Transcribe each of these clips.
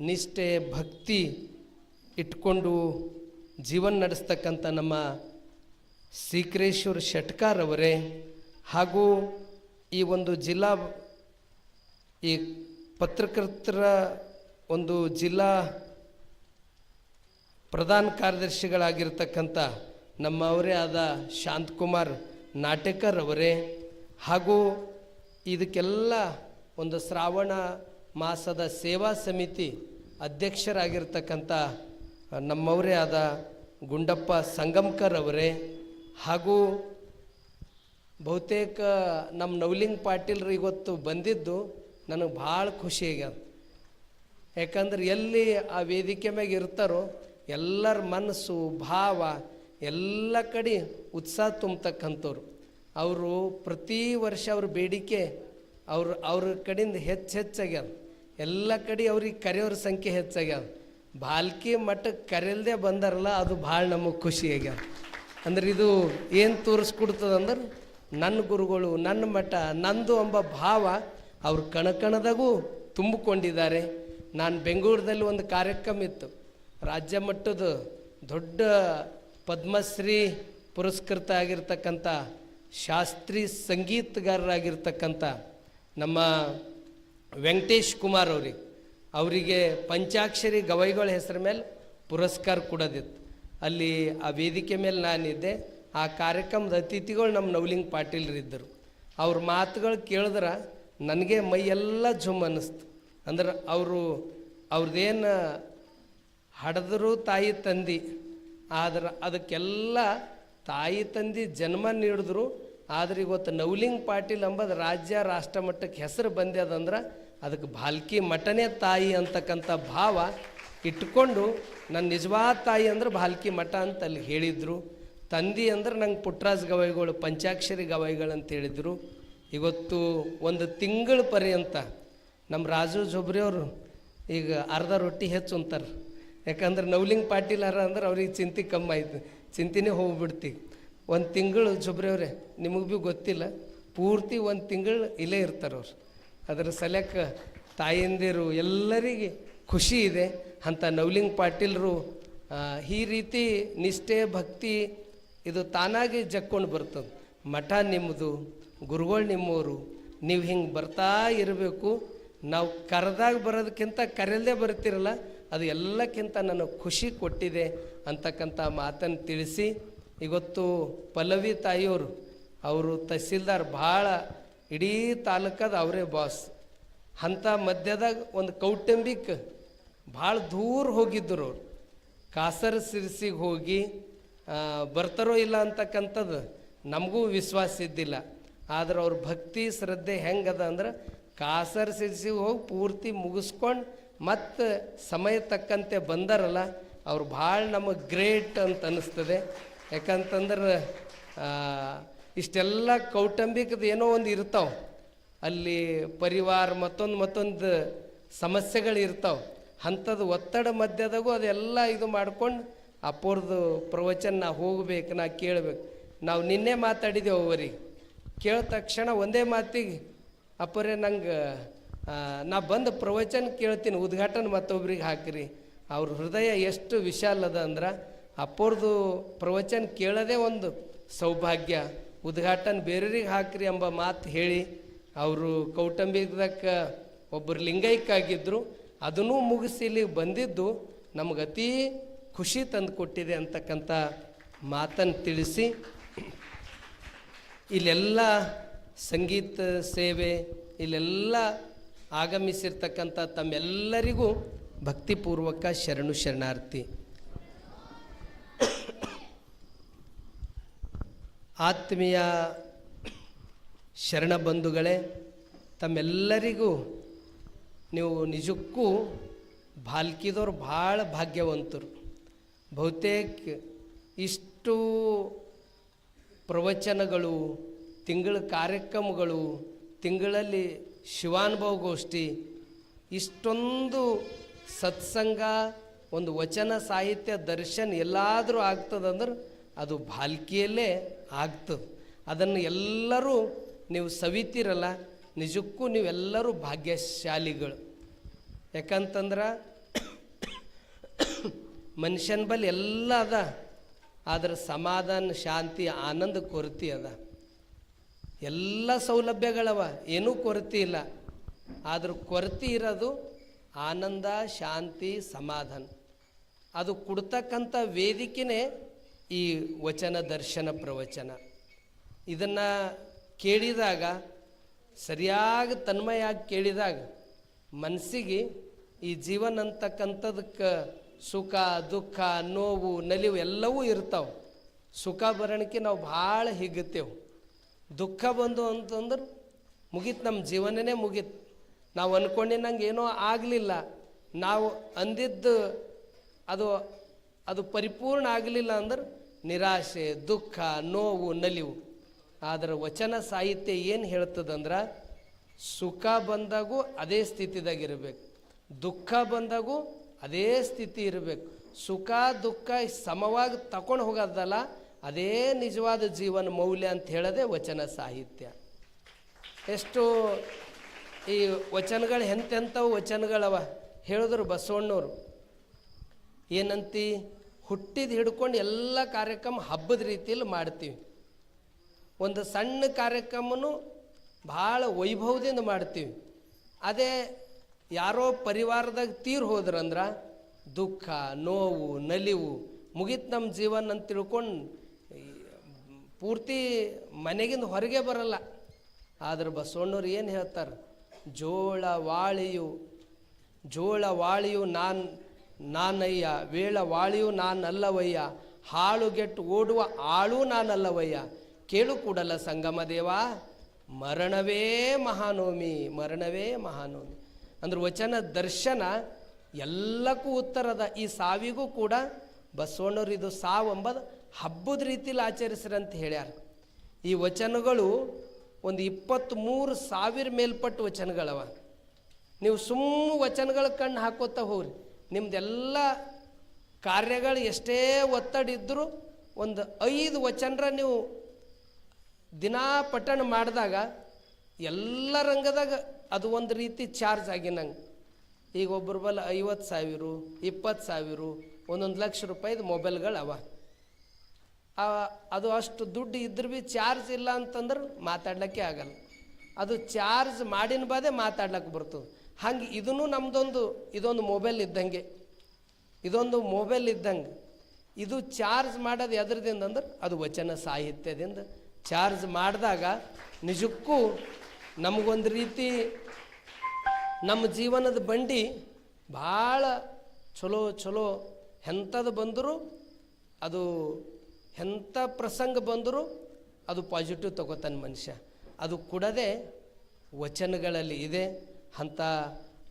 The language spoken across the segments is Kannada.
ನಿಷ್ಠೆ, ಭಕ್ತಿ ಇಟ್ಕೊಂಡು ಜೀವನ ನಡೆಸ್ತಕ್ಕಂಥ ನಮ್ಮ ಸೀಕ್ರೇಶ್ವರ್ ಶೆಟ್ಕಾರ್ ಅವರೇ, ಹಾಗೂ ಈ ಒಂದು ಜಿಲ್ಲಾ, ಈ ಪತ್ರಕರ್ತರ ಒಂದು ಜಿಲ್ಲಾ ಪ್ರಧಾನ ಕಾರ್ಯದರ್ಶಿಗಳಾಗಿರ್ತಕ್ಕಂಥ ನಮ್ಮವರೇ ಆದ ಶಾಂತಕುಮಾರ್ ನಾಟಕರ್ ಅವರೇ, ಹಾಗೂ ಇದಕ್ಕೆಲ್ಲ ಒಂದು ಶ್ರಾವಣ ಮಾಸದ ಸೇವಾ ಸಮಿತಿ ಅಧ್ಯಕ್ಷರಾಗಿರ್ತಕ್ಕಂಥ ನಮ್ಮವರೇ ಆದ ಗುಂಡಪ್ಪ ಸಂಗಮ್ಕರ್ ಅವರೇ ಹಾಗೂ ಬಹುತೇಕ ನಮ್ಮ ನವಲಿಂಗ್ ಪಾಟೀಲ್ರು ಇವತ್ತು ಬಂದಿದ್ದು ನನಗೆ ಭಾಳ ಖುಷಿ ಆಗ್ಯದ. ಯಾಕಂದ್ರೆ ಎಲ್ಲಿ ಆ ವೇದಿಕೆ ಮ್ಯಾಗ ಇರ್ತಾರೋ ಎಲ್ಲರ ಮನಸ್ಸು, ಭಾವ ಎಲ್ಲ ಕಡೆ ಉತ್ಸಾಹ ತುಂಬತಕ್ಕಂಥವ್ರು. ಅವರು ಪ್ರತಿ ವರ್ಷ ಅವ್ರ ಬೇಡಿಕೆ ಅವ್ರ ಅವ್ರ ಕಡೆಯಿಂದ ಹೆಚ್ಚು ಹೆಚ್ಚಾಗ್ಯದ ಎಲ್ಲ ಕಡೆ ಅವ್ರಿಗೆ ಕರೆಯೋರ ಸಂಖ್ಯೆ ಹೆಚ್ಚಾಗ್ಯಾವ. ಬಾಲ್ಕಿ ಮಠಕ್ಕೆ ಕರೆಯಲ್ದೇ ಬಂದಾರಲ್ಲ, ಅದು ಭಾಳ ನಮಗೆ ಖುಷಿ ಆಗ್ಯಾವ. ಅಂದ್ರೆ ಇದು ಏನು ತೋರಿಸ್ಕೊಡ್ತದಂದ್ರೆ ನನ್ನ ಗುರುಗಳು ನನ್ನ ಮಠ, ನಂದು ಎಂಬ ಭಾವ ಅವ್ರ ಕಣಕಣದಾಗೂ ತುಂಬಿಕೊಂಡಿದ್ದಾರೆ. ನಾನು ಬೆಂಗಳೂರಿನಲ್ಲಿ ಒಂದು ಕಾರ್ಯಕ್ರಮ ಇತ್ತು. ರಾಜ್ಯ ಮಟ್ಟದ ದೊಡ್ಡ ಪದ್ಮಶ್ರೀ ಪುರಸ್ಕೃತ ಆಗಿರ್ತಕ್ಕಂಥ ಶಾಸ್ತ್ರೀ ಸಂಗೀತಗಾರರಾಗಿರ್ತಕ್ಕಂಥ ನಮ್ಮ ವೆಂಕಟೇಶ್ ಕುಮಾರ್ ಅವ್ರಿಗೆ ಅವರಿಗೆ ಪಂಚಾಕ್ಷರಿ ಗವೈಗಳ ಹೆಸರ ಮೇಲೆ ಪುರಸ್ಕಾರ ಕೊಡೋದಿತ್ತು. ಅಲ್ಲಿ ಆ ವೇದಿಕೆ ಮೇಲೆ ನಾನಿದ್ದೆ, ಆ ಕಾರ್ಯಕ್ರಮದ ಅತಿಥಿಗಳು ನಮ್ಮ ನವಲಿಂಗ್ ಪಾಟೀಲ್ರಿದ್ದರು ಅವ್ರ ಮಾತುಗಳು ಕೇಳಿದ್ರೆ ನನಗೆ ಮೈಯೆಲ್ಲ ಜುಮ್ ಅನ್ನಿಸ್ತು. ಅಂದ್ರೆ ಅವರು ಅವ್ರದ್ದೇನು ಹಡದ್ರು ತಾಯಿ ತಂದಿ, ಆದ್ರೆ ಅದಕ್ಕೆಲ್ಲ ತಾಯಿ ತಂದಿ ಜನ್ಮ ನೀಡಿದ್ರು, ಆದ್ರೆ ಇವತ್ತು ನವಲಿಂಗ್ ಪಾಟೀಲ್ ಅಂಬದು ರಾಜ್ಯ ರಾಷ್ಟ್ರ ಮಟ್ಟಕ್ಕೆ ಹೆಸರು ಬಂದ್ಯದಂದ್ರೆ ಅದಕ್ಕೆ ಭಾಲ್ಕಿ ಮಠನೇ ತಾಯಿ ಅಂತಕ್ಕಂಥ ಭಾವ ಇಟ್ಕೊಂಡು ನನ್ನ ನಿಜವಾದ ತಾಯಿ ಅಂದ್ರೆ ಭಾಲ್ಕಿ ಮಠ ಅಂತ ಅಲ್ಲಿ ಹೇಳಿದರು. ತಂದಿ ಅಂದ್ರೆ ನಂಗೆ ಪುಟ್ರಾಜ್ ಗವಾಯಿಗಳು, ಪಂಚಾಕ್ಷರಿ ಅಂತ ಹೇಳಿದರು. ಇವತ್ತು ಒಂದು ತಿಂಗಳ ಪರ್ಯಂತ ನಮ್ಮ ರಾಜು ಜೊಬ್ರಿ ಅವರು ಈಗ ಅರ್ಧ ರೊಟ್ಟಿ ಹೆಚ್ಚು ಅಂತಾರೆ. ಯಾಕಂದ್ರೆ ನವಲಿಂಗ್ ಪಾಟೀಲ್ ಅರ ಅಂದ್ರೆ ಅವ್ರಿಗೆ ಚಿಂತೆ ಕಮ್ಮಿ ಆಯ್ತು. ಚಿಂತೆನೇ ಹೋಗ್ಬಿಡ್ತಿ. ಒಂದು ತಿಂಗಳು ಜೊಬ್ರಿ ಅವರೇ, ನಿಮಗೆ ಭೀ ಗೊತ್ತಿಲ್ಲ. ಪೂರ್ತಿ ಒಂದು ತಿಂಗಳು ಇಲ್ಲೇ ಇರ್ತಾರೆ ಅವ್ರು. ಅದರ ಸಲಕ್ಕ ತಾಯಂದಿರು ಎಲ್ಲರಿಗೆ ಖುಷಿ ಇದೆ. ಅಂಥ ನವಲಿಂಗ್ ಪಾಟೀಲ್ರು ಈ ರೀತಿ ನಿಷ್ಠೆ, ಭಕ್ತಿ ಇದು ತಾನಾಗಿ ಜಕ್ಕೊಂಡು ಬರ್ತದೆ. ಮಠ ನಿಮ್ಮದು, ಗುರುಗಳು ನಿಮ್ಮವರು ನೀವು ಹಿಂಗೆ ಬರ್ತಾ ಇರಬೇಕು. ನಾವು ಕರೆದಾಗ ಬರೋದಕ್ಕಿಂತ ಕರೆಯಲ್ಲದೆ ಬರ್ತಿರಲ್ಲ, ಅದು ಎಲ್ಲಕ್ಕಿಂತ ನನಗೆ ಖುಷಿ ಕೊಟ್ಟಿದೆ ಅಂತಕ್ಕಂಥ ಮಾತನ್ನು ತಿಳಿಸಿ. ಇವತ್ತು ಪಲ್ಲವಿ ತಾಯಿಯವರು, ಅವರು ತಹಸೀಲ್ದಾರ್ ಭಾಳ ಇಡೀ ತಾಲೂಕದ ಅವರೇ ಬಾಸ್ ಅಂಥ ಮಧ್ಯದಾಗ ಒಂದು ಕೌಟುಂಬಿಕ ಭಾಳ ದೂರ ಹೋಗಿದ್ದರು ಅವ್ರು. ಕಾಸರ ಸಿರ್ಸಿಗೆ ಹೋಗಿ ಬರ್ತಾರೋ ಇಲ್ಲ ಅಂತಕ್ಕಂಥದ್ದು ನಮಗೂ ವಿಶ್ವಾಸ ಇದ್ದಿಲ್ಲ. ಆದ್ರೆ ಅವ್ರ ಭಕ್ತಿ, ಶ್ರದ್ಧೆ ಹೆಂಗದ ಅಂದ್ರೆ ಕಾಸರ ಸಿರ್ಸಿಗೆ ಹೋಗಿ ಪೂರ್ತಿ ಮುಗಿಸ್ಕೊಂಡು ಮತ್ತು ಸಮಯ ತಕ್ಕಂತೆ ಬಂದಾರಲ್ಲ, ಅವ್ರು ಭಾಳ ನಮಗೆ ಗ್ರೇಟ್ ಅಂತ ಅನ್ನಿಸ್ತದೆ ಯಾಕಂತಂದ್ರೆ ಇಷ್ಟೆಲ್ಲ ಕೌಟುಂಬಿಕದ ಏನೋ ಒಂದು ಇರ್ತಾವೆ. ಅಲ್ಲಿ ಪರಿವಾರ ಮತ್ತೊಂದು ಮತ್ತೊಂದು ಸಮಸ್ಯೆಗಳು ಇರ್ತಾವೆ. ಅಂಥದ್ದು ಒತ್ತಡ ಮಧ್ಯದಾಗೂ ಅದೆಲ್ಲ ಇದು ಮಾಡ್ಕೊಂಡು ಅಪ್ಪೋರ್ದು ಪ್ರವಚನ ನಾ ಹೋಗ್ಬೇಕು, ನಾ ಕೇಳಬೇಕು. ನಾವು ನಿನ್ನೆ ಮಾತಾಡಿದೆವು ಅವರಿಗೆ ಕೇಳ ತಕ್ಷಣ ಒಂದೇ ಮಾತಿಗೆ, ಅಪ್ಪರೇ, ನಂಗೆ ನಾ ಬಂದು ಪ್ರವಚನ ಕೇಳ್ತೀನಿ, ಉದ್ಘಾಟನೆ ಮತ್ತೊಬ್ರಿಗೆ ಹಾಕಿರಿ. ಅವ್ರ ಹೃದಯ ಎಷ್ಟು ವಿಶಾಲದ ಅಂದ್ರೆ ಅಪ್ಪೋರ್ದು ಪ್ರವಚನ ಕೇಳೋದೇ ಒಂದು ಸೌಭಾಗ್ಯ. ಉದ್ಘಾಟನೆ ಬೇರೆಯವ್ರಿಗೆ ಹಾಕ್ರಿ ಎಂಬ ಮಾತು ಹೇಳಿ ಅವರು ಕೌಟುಂಬಿಕದಕ್ಕೆ ಒಬ್ಬರು ಲಿಂಗೈಕ್ಕಾಗಿದ್ದರು ಅದನ್ನೂ ಮುಗಿಸಿ ಇಲ್ಲಿಗೆ ಬಂದಿದ್ದು ನಮಗೆ ಅತೀ ಖುಷಿ ತಂದು ಕೊಟ್ಟಿದೆ ಅಂತಕ್ಕಂಥ ಮಾತನ್ನು ತಿಳಿಸಿ. ಇಲ್ಲೆಲ್ಲ ಸಂಗೀತ ಸೇವೆ, ಇಲ್ಲೆಲ್ಲ ಆಗಮಿಸಿರ್ತಕ್ಕಂಥ ತಮ್ಮೆಲ್ಲರಿಗೂ ಭಕ್ತಿಪೂರ್ವಕ ಶರಣು ಶರಣಾರ್ಥಿ. ಆತ್ಮೀಯ ಶರಣ ಬಂಧುಗಳೇ, ತಮ್ಮೆಲ್ಲರಿಗೂ ನೀವು ನಿಜಕ್ಕೂ ಬಾಲ್ಕಿದವ್ರು ಭಾಳ ಭಾಗ್ಯವಂತರು. ಬಹುತೇಕ ಇಷ್ಟು ಪ್ರವಚನಗಳು, ತಿಂಗಳ ಕಾರ್ಯಕ್ರಮಗಳು, ತಿಂಗಳಲ್ಲಿ ಶಿವಾನುಭವ ಗೋಷ್ಠಿ ಇಷ್ಟೊಂದು ಸತ್ಸಂಗ, ಒಂದು ವಚನ ಸಾಹಿತ್ಯ ದರ್ಶನ ಎಲ್ಲಾದರೂ ಆಗ್ತದಂದ್ರೆ ಅದು ಬಾಲ್ಕಿಯಲ್ಲೇ ಆಗ್ತದೆ ಅದನ್ನು ಎಲ್ಲರೂ ನೀವು ಸವಿತೀರಲ್ಲ, ನಿಜಕ್ಕೂ ನೀವೆಲ್ಲರೂ ಭಾಗ್ಯಶಾಲಿಗಳು. ಯಾಕಂತಂದ್ರೆ ಮನುಷ್ಯನ ಬಲ್ ಎಲ್ಲ ಅದ, ಆದರೆ ಸಮಾಧಾನ, ಶಾಂತಿ, ಆನಂದ, ಕೊರತೆ ಅದ. ಎಲ್ಲ ಸೌಲಭ್ಯಗಳವ, ಏನೂ ಕೊರತೆ ಇಲ್ಲ. ಆದರೂ ಕೊರತೆ ಇರೋದು ಆನಂದ, ಶಾಂತಿ, ಸಮಾಧಾನ. ಅದು ಕೊಡ್ತಕ್ಕಂಥ ವೇದಿಕೆನೇ ಈ ವಚನ ದರ್ಶನ ಪ್ರವಚನ. ಇದನ್ನು ಕೇಳಿದಾಗ, ಸರಿಯಾಗಿ ತನ್ಮಯಾಗಿ ಕೇಳಿದಾಗ ಮನಸ್ಸಿಗೆ ಈ ಜೀವನ ಅಂತಕ್ಕಂಥದಕ್ಕೆ ಸುಖ, ದುಃಖ, ನೋವು, ನಲಿವು ಎಲ್ಲವೂ ಇರ್ತಾವೆ. ಸುಖ ಬರಣಿಕೆ ನಾವು ಭಾಳ ಹಿಗ್ಗುತ್ತೇವೆ ದುಃಖ ಬಂದು ಅಂತಂದ್ರೆ ಮುಗೀತು ನಮ್ಮ ಜೀವನನೇ ಮುಗೀತು. ನಾವು ಅಂದ್ಕೊಂಡಿನಂಗೆ ಏನೋ ಆಗಲಿಲ್ಲ. ನಾವು ಅಂದಿದ್ದು ಅದು ಅದು ಪರಿಪೂರ್ಣ ಆಗಲಿಲ್ಲ ಅಂದ್ರೆ ನಿರಾಶೆ, ದುಃಖ, ನೋವು, ನಲಿವು. ಆದರೆ ವಚನ ಸಾಹಿತ್ಯ ಏನು ಹೇಳ್ತದಂದ್ರೆ, ಸುಖ ಬಂದಾಗೂ ಅದೇ ಸ್ಥಿತಿದಾಗಿರಬೇಕು. ದುಃಖ ಬಂದಾಗೂ ಅದೇ ಸ್ಥಿತಿ ಇರಬೇಕು. ಸುಖ, ದುಃಖ ಸಮವಾಗಿ ತಗೊಂಡು ಹೋಗೋದಲ್ಲ, ಅದೇ ನಿಜವಾದ ಜೀವನ ಮೌಲ್ಯ ಅಂತ ಹೇಳೋದೇ ವಚನ ಸಾಹಿತ್ಯ. ಎಷ್ಟು ಈ ವಚನಗಳು ಎಂತೆಂಥವು ವಚನಗಳವ. ಹೇಳಿದ್ರು ಬಸವಣ್ಣವರು, ಏನಂತಿ? ಹುಟ್ಟಿದ ಹಿಡ್ಕೊಂಡು ಎಲ್ಲ ಕಾರ್ಯಕ್ರಮ ಹಬ್ಬದ ರೀತಿಯಲ್ಲಿ ಮಾಡ್ತೀವಿ. ಒಂದು ಸಣ್ಣ ಕಾರ್ಯಕ್ರಮನು ಭಾಳ ವೈಭವದಿಂದ ಮಾಡ್ತೀವಿ. ಅದೇ ಯಾರೋ ಪರಿವಾರದಾಗ ತೀರ್ ಹೋದ್ರಂದ್ರೆ ದುಃಖ, ನೋವು, ನಲಿವು ಮುಗೀತು ನಮ್ಮ ಜೀವನ ಅಂತ ತಿಳ್ಕೊಂಡು ಪೂರ್ತಿ ಮನೆಗಿಂದ ಹೊರಗೆ ಬರಲ್ಲ. ಆದ್ರೆ ಬಸವಣ್ಣವ್ರು ಏನು ಹೇಳ್ತಾರೆ? ಜೋಳ, ವಾಳಿಯು ಜೋಳ, ವಾಳಿಯು ನಾನು ನಾನಯ್ಯ ವೇಳ ವಾಳಿಯು ನಾನಲ್ಲವಯ್ಯ, ಹಾಳುಗೆಟ್ಟು ಓಡುವ ಆಳು ನಾನಲ್ಲವಯ್ಯ. ಕೇಳು ಕೂಡಲ್ಲ ಸಂಗಮ ದೇವ. ಮರಣವೇ ಮಹಾನವಮಿ ಮರಣವೇ ಮಹಾನೋಮಿ. ಅಂದ್ರೆ ವಚನ ದರ್ಶನ ಎಲ್ಲಕ್ಕೂ ಉತ್ತರದ ಈ ಸಾವಿಗೂ ಕೂಡ ಬಸವಣ್ಣವ್ರು ಇದು ಸಾವು ಎಂಬುದು ಹಬ್ಬದ ರೀತಿಲಿ ಆಚರಿಸ್ರಂತ ಹೇಳ್ಯಾರ. ಈ ವಚನಗಳು ಒಂದು ಇಪ್ಪತ್ತ್ಮೂರು ಸಾವಿರ ಮೇಲ್ಪಟ್ಟು ವಚನಗಳವ. ನೀವು ಸುಮ್ಮ ವಚನಗಳ ಕಣ್ಣು ಹಾಕೋತಾ ಹೋಗ್ರಿ. ನಿಮ್ದೆಲ್ಲ ಕಾರ್ಯಗಳು ಎಷ್ಟೇ ಒತ್ತಡ ಇದ್ದರೂ ಒಂದು ಐದು ವಚನರ ನೀವು ದಿನಾ ಪಠಣ ಮಾಡಿದಾಗ ಎಲ್ಲ ರಂಗದಾಗ ಅದು ಒಂದು ರೀತಿ ಚಾರ್ಜ್ ಆಗಿ ನಂಗೆ ಈಗ ಒಬ್ಬರ ಬಲ್ಲ ಐವತ್ತು ಸಾವಿರ, ಇಪ್ಪತ್ತು ಸಾವಿರ, ಒಂದೊಂದು ಲಕ್ಷ ರೂಪಾಯಿದು ಮೊಬೈಲ್ಗಳು ಅವ ಅದು ಅಷ್ಟು ದುಡ್ಡು ಇದ್ರೂ ಭೀ ಚಾರ್ಜ್ ಇಲ್ಲ ಅಂತಂದ್ರೆ ಮಾತಾಡ್ಲಿಕ್ಕೆ ಆಗಲ್ಲ. ಅದು ಚಾರ್ಜ್ ಮಾಡಿನ ಬಾದೆ ಮಾತಾಡ್ಲಿಕ್ಕೆ ಬರ್ತದೆ. ಹಂಗೆ ಇದನ್ನು ನಮ್ಮದೊಂದು ಇದೊಂದು ಮೊಬೈಲ್ ಇದ್ದಂಗೆ. ಇದೊಂದು ಮೊಬೈಲ್ ಇದ್ದಂಗೆ. ಇದು ಚಾರ್ಜ್ ಮಾಡೋದು ಎದ್ರದಿಂದ ಅಂದ್ರೆ ಅದು ವಚನ ಸಾಹಿತ್ಯದಿಂದ. ಚಾರ್ಜ್ ಮಾಡಿದಾಗ ನಿಜಕ್ಕೂ ನಮಗೊಂದು ರೀತಿ ನಮ್ಮ ಜೀವನದ ಬಂಡಿ ಭಾಳ ಚಲೋ ಚಲೋ. ಎಂಥದ್ದು ಬಂದರೂ ಅದು ಎಂಥ ಪ್ರಸಂಗ ಬಂದರೂ ಅದು ಪಾಸಿಟಿವ್ ತಗೋತಾನೆ ಮನುಷ್ಯ. ಅದು ಕೂಡದೆ ವಚನಗಳಲ್ಲಿ ಇದೆ. ಅಂಥ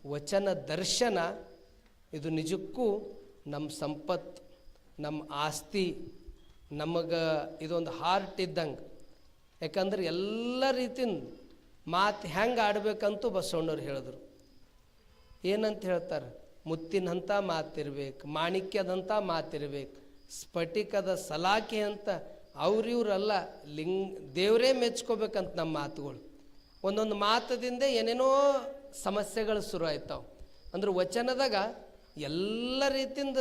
ವಚನ ದರ್ಶನ ಇದು ನಿಜಕ್ಕೂ ನಮ್ಮ ಸಂಪತ್ತು, ನಮ್ಮ ಆಸ್ತಿ, ನಮಗೆ ಇದೊಂದು ಹಾರ್ಟ್ ಇದ್ದಂಗೆ. ಯಾಕಂದ್ರೆ ಎಲ್ಲ ರೀತಿಯಿಂದ ಮಾತು ಹೆಂಗೆ ಆಡ್ಬೇಕಂತೂ ಬಸವಣ್ಣವ್ರು ಹೇಳಿದ್ರು. ಏನಂತ ಹೇಳ್ತಾರೆ? ಮುತ್ತಿನಂಥ ಮಾತಿರ್ಬೇಕು ಮಾಣಿಕ್ಯದಂಥ ಮಾತಿರ್ಬೇಕು, ಸ್ಫಟಿಕದ ಸಲಾಕೆ ಅಂತ ಅವ್ರಿವ್ರಲ್ಲ ಲಿಂಗ್, ದೇವರೇ ಮೆಚ್ಕೋಬೇಕಂತ ನಮ್ಮ ಮಾತುಗಳು. ಒಂದೊಂದು ಮಾತದಿಂದ ಏನೇನೋ ಸಮಸ್ಯೆಗಳು ಶುರು ಆಯ್ತಾವ. ಅಂದ್ರೆ ವಚನದಾಗ ಎಲ್ಲ ರೀತಿಯಿಂದ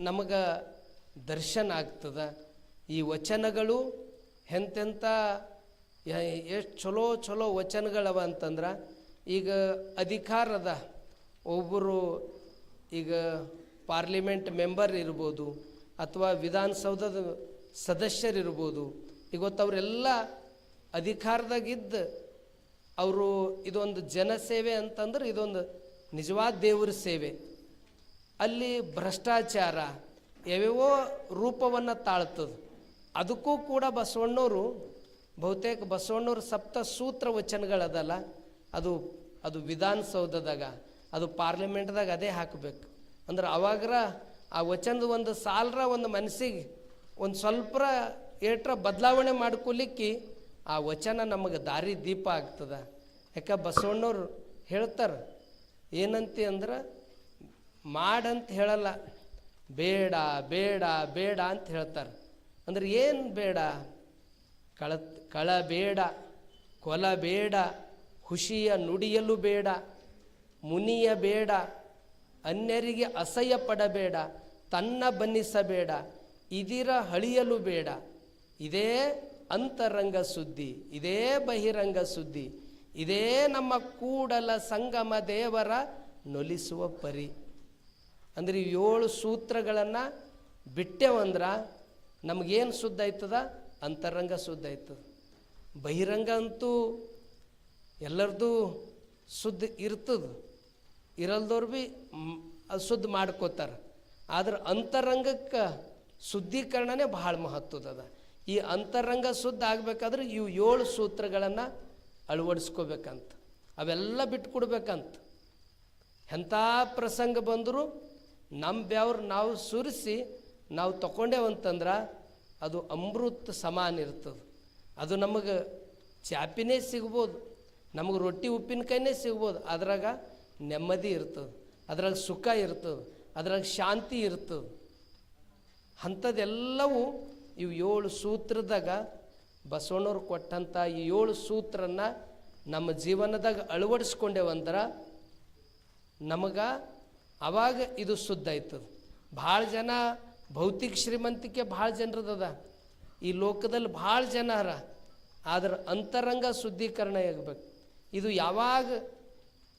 ನಮಗೆ ದರ್ಶನ ಆಗ್ತದೆ. ಈ ವಚನಗಳು ಎಂತೆಂಥ ಎಷ್ಟು ಚಲೋ ಚಲೋ ವಚನಗಳವ ಅಂತಂದ್ರೆ ಈಗ ಅಧಿಕಾರದ ಒಬ್ಬರು ಈಗ ಪಾರ್ಲಿಮೆಂಟ್ ಮೆಂಬರ್ ಇರ್ಬೋದು ಅಥವಾ ವಿಧಾನಸೌಧದ ಸದಸ್ಯರಿರ್ಬೋದು. ಇವತ್ತು ಅವರೆಲ್ಲ ಅಧಿಕಾರದಾಗಿದ್ದು ಅವರು ಇದೊಂದು ಜನಸೇವೆ ಅಂತಂದ್ರೆ ಇದೊಂದು ನಿಜವಾದ ದೇವರ ಸೇವೆ. ಅಲ್ಲಿ ಭ್ರಷ್ಟಾಚಾರ ಯಾವ್ಯಾವೋ ರೂಪವನ್ನು ತಾಳ್ತದೆ. ಅದಕ್ಕೂ ಕೂಡ ಬಸವಣ್ಣವರು, ಬಹುತೇಕ ಬಸವಣ್ಣವ್ರ ಸಪ್ತ ಸೂತ್ರ ವಚನಗಳದಲ್ಲ, ಅದು ಅದು ವಿಧಾನಸೌಧದಾಗ, ಅದು ಪಾರ್ಲಿಮೆಂಟ್ದಾಗ ಅದೇ ಹಾಕಬೇಕು. ಅಂದ್ರೆ ಅವಾಗ್ರ ಆ ವಚನದ ಒಂದು ಸಾಲರ ಒಂದು ಮನಸ್ಸಿಗೆ ಒಂದು ಸ್ವಲ್ಪ ಏಟ್ರ ಬದಲಾವಣೆ ಮಾಡ್ಕೊಲಿಕ್ಕೆ ಆ ವಚನ ನಮಗೆ ದಾರಿ ದೀಪ ಆಗ್ತದ. ಯಾಕೆ ಬಸವಣ್ಣವ್ರು ಹೇಳ್ತಾರೆ, ಏನಂತಿ ಅಂದ್ರೆ, ಮಾಡಂತ ಹೇಳಲ್ಲ, ಬೇಡ ಬೇಡ ಬೇಡ ಅಂತ ಹೇಳ್ತಾರೆ. ಅಂದ್ರೆ ಏನು ಬೇಡ? ಕಳ ಕಳ ಬೇಡ, ಕೊಲ ಬೇಡ ಖುಷಿಯ ನುಡಿಯಲು ಬೇಡ, ಮುನಿಯ ಬೇಡ, ಅನ್ಯರಿಗೆ ಅಸಹ್ಯ ಪಡಬೇಡ, ತನ್ನ ಬನ್ನಿಸಬೇಡ, ಇದಿರ ಹಳಿಯಲು ಬೇಡ. ಇದೇ ಅಂತರಂಗ ಸುದ್ದಿ, ಇದೇ ಬಹಿರಂಗ ಸುದ್ದಿ, ಇದೇ ನಮ್ಮ ಕೂಡಲ ಸಂಗಮ ದೇವರ ನೊಲಿಸುವ ಪರಿ. ಅಂದರೆ ಏಳು ಸೂತ್ರಗಳನ್ನು ಬಿಟ್ಟೆವಂದ್ರೆ ನಮಗೇನು ಶುದ್ಧ ಆಯ್ತದ? ಅಂತರಂಗ ಶುದ್ಧ ಆಯ್ತದ. ಬಹಿರಂಗ ಅಂತೂ ಎಲ್ಲರದು ಶುದ್ಧ ಇರ್ತದ. ಇರಲ್ದವ್ರು ಭೀ ಶುದ್ಧ ಮಾಡ್ಕೋತಾರೆ. ಆದ್ರೆ ಅಂತರಂಗಕ್ಕೆ ಶುದ್ಧೀಕರಣನೇ ಭಾಳ ಮಹತ್ವದದ ಈ ಅಂತರಂಗ ಶುದ್ಧ ಆಗಬೇಕಾದ್ರೆ ಇವು ಏಳು ಸೂತ್ರಗಳನ್ನು ಅಳವಡಿಸ್ಕೋಬೇಕಂತ. ಅವೆಲ್ಲ ಬಿಟ್ಕೊಡ್ಬೇಕಂತ. ಎಂಥ ಪ್ರಸಂಗ ಬಂದರೂ ನಮ್ಮ ಬೆವ್ರು ನಾವು ಸುರಿಸಿ ನಾವು ತಗೊಂಡೇವಂತಂದ್ರೆ ಅದು ಅಮೃತ ಸಮಾನ ಇರ್ತದೆ. ಅದು ನಮಗೆ ಚಾಪಿನೇ ಸಿಗ್ಬೋದು, ನಮಗೆ ರೊಟ್ಟಿ ಉಪ್ಪಿನಕಾಯಿನೇ ಸಿಗ್ಬೋದು, ಅದ್ರಾಗ ನೆಮ್ಮದಿ ಇರ್ತದೆ, ಅದ್ರಾಗ ಸುಖ ಇರ್ತದೆ, ಅದ್ರಾಗ ಶಾಂತಿ ಇರ್ತದೆ. ಅಂಥದ್ದೆಲ್ಲವೂ ಇವು ಏಳು ಸೂತ್ರದಾಗ ಬಸವಣ್ಣವ್ರು ಕೊಟ್ಟಂಥ ಈ ಏಳು ಸೂತ್ರನ ನಮ್ಮ ಜೀವನದಾಗ ಅಳವಡಿಸ್ಕೊಂಡೇವಂದ್ರೆ ನಮಗೆ ಅವಾಗ ಇದು ಶುದ್ಧ ಆಯ್ತದ. ಭಾಳ ಜನ ಭೌತಿಕ ಶ್ರೀಮಂತಿಕೆ ಭಾಳ ಜನರದದ. ಈ ಲೋಕದಲ್ಲಿ ಭಾಳ ಜನ ಅರ ಆದ್ರೆ ಅಂತರಂಗ ಶುದ್ಧೀಕರಣ ಆಗಬೇಕು. ಇದು ಯಾವಾಗ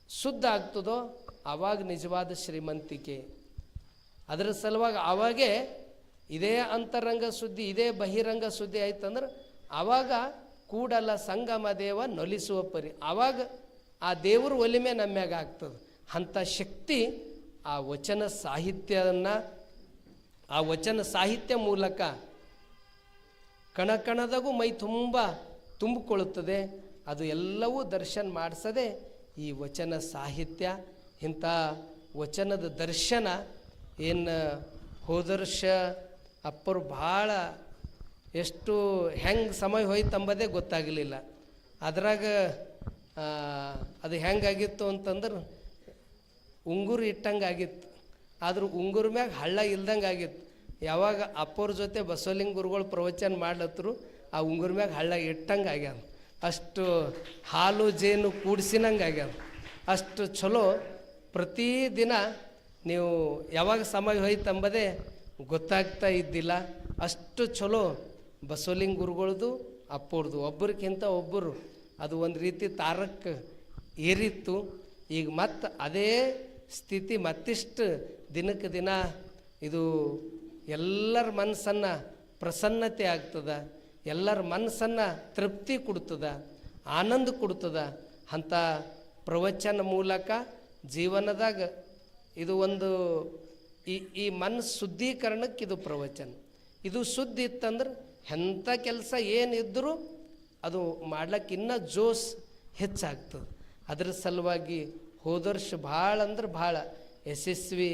ಶುದ್ಧ ಆಗ್ತದೋ ಆವಾಗ ನಿಜವಾದ ಶ್ರೀಮಂತಿಕೆ. ಅದರ ಸಲುವಾಗಿ ಅವಾಗೇ ಇದೇ ಅಂತರಂಗ ಸುದ್ದಿ, ಇದೇ ಬಹಿರಂಗ ಸುದ್ದಿ ಆಯ್ತಂದ್ರೆ ಆವಾಗ ಕೂಡಲ ಸಂಗಮ ದೇವ ನೊಲಿಸುವ ಪರಿ ಆವಾಗ ಆ ದೇವ್ರ ಒಲಿಮೆ ನಮ್ಯಾಗ ಆಗ್ತದೆ. ಅಂಥ ಶಕ್ತಿ ಆ ವಚನ ಸಾಹಿತ್ಯವನ್ನು ಆ ವಚನ ಸಾಹಿತ್ಯ ಮೂಲಕ ಕಣ ಕಣದಾಗೂ ಮೈ ತುಂಬ ತುಂಬಿಕೊಳ್ಳುತ್ತದೆ. ಅದು ಎಲ್ಲವೂ ದರ್ಶನ ಮಾಡಿಸದೆ ಈ ವಚನ ಸಾಹಿತ್ಯ, ಇಂಥ ವಚನದ ದರ್ಶನ ಏನು ಹೋದರ್ಷ ಅಪ್ಪರು ಭಾಳ ಎಷ್ಟು ಹೆಂಗೆ ಸಮಯ ಹೋಯ್ತು ಅಂಬದೇ ಗೊತ್ತಾಗಲಿಲ್ಲ. ಅದ್ರಾಗ ಅದು ಹೆಂಗಾಗಿತ್ತು ಅಂತಂದ್ರೆ ಉಂಗುರು ಇಟ್ಟಂಗೆ ಆಗಿತ್ತು. ಆದ್ರೆ ಉಂಗುರ ಮ್ಯಾಗ ಹಳ್ಳ ಇಲ್ದಂಗೆ ಆಗಿತ್ತು. ಯಾವಾಗ ಅಪ್ಪರ ಜೊತೆ ಬಸವಲಿಂಗ ಗುರುಗಳು ಪ್ರವಚನ ಮಾಡ್ಲತ್ತರು ಆ ಉಂಗುರ ಮ್ಯಾಗ ಹಳ್ಳ ಇಟ್ಟಂಗೆ ಆಗ್ಯಾದ ಅಷ್ಟು ಹಾಲು ಜೇನು ಕೂಡಿಸಿನಂಗೆ ಆಗ್ಯಾದ ಅಷ್ಟು ಚಲೋ ಪ್ರತಿದಿನ ನೀವು ಯಾವಾಗ ಸಮಯ ಹೋಯ್ತು ಅಂಬದೇ ಗೊತ್ತಾಗ್ತಾ ಇದ್ದಿಲ್ಲ. ಅಷ್ಟು ಚಲೋ ಬಸವಲಿಂಗ ಗುರುಗಳದು, ಅಪ್ಪೋರ್ದು. ಒಬ್ಬರಿಗಿಂತ ಒಬ್ಬರು. ಅದು ಒಂದು ರೀತಿ ತಾರಕ್ಕೆ ಏರಿತ್ತು. ಈಗ ಮತ್ತೆ ಅದೇ ಸ್ಥಿತಿ ಮತ್ತಿಷ್ಟು ದಿನಕ್ಕೆ ದಿನ ಇದು ಎಲ್ಲರ ಮನಸ್ಸನ್ನು ಪ್ರಸನ್ನತೆ ಆಗ್ತದೆ. ಎಲ್ಲರ ಮನಸ್ಸನ್ನು ತೃಪ್ತಿ ಕೊಡ್ತದ. ಆನಂದ ಕೊಡ್ತದ. ಅಂಥ ಪ್ರವಚನ ಮೂಲಕ ಜೀವನದಾಗ ಇದು ಒಂದು ಈ ಈ ಮನಸ್ಸು ಶುದ್ಧೀಕರಣಕ್ಕೆ ಇದು ಪ್ರವಚನ. ಇದು ಶುದ್ಧ ಇತ್ತಂದ್ರೆ ಎಂಥ ಕೆಲಸ ಏನಿದ್ದರೂ ಅದು ಮಾಡ್ಲಿಕ್ಕೆ ಇನ್ನೂ ಜೋಸ್ ಹೆಚ್ಚಾಗ್ತದೆ. ಅದ್ರ ಸಲುವಾಗಿ ಹೋದರ್ಷ ಭಾಳ ಅಂದ್ರೆ ಭಾಳ ಯಶಸ್ವಿ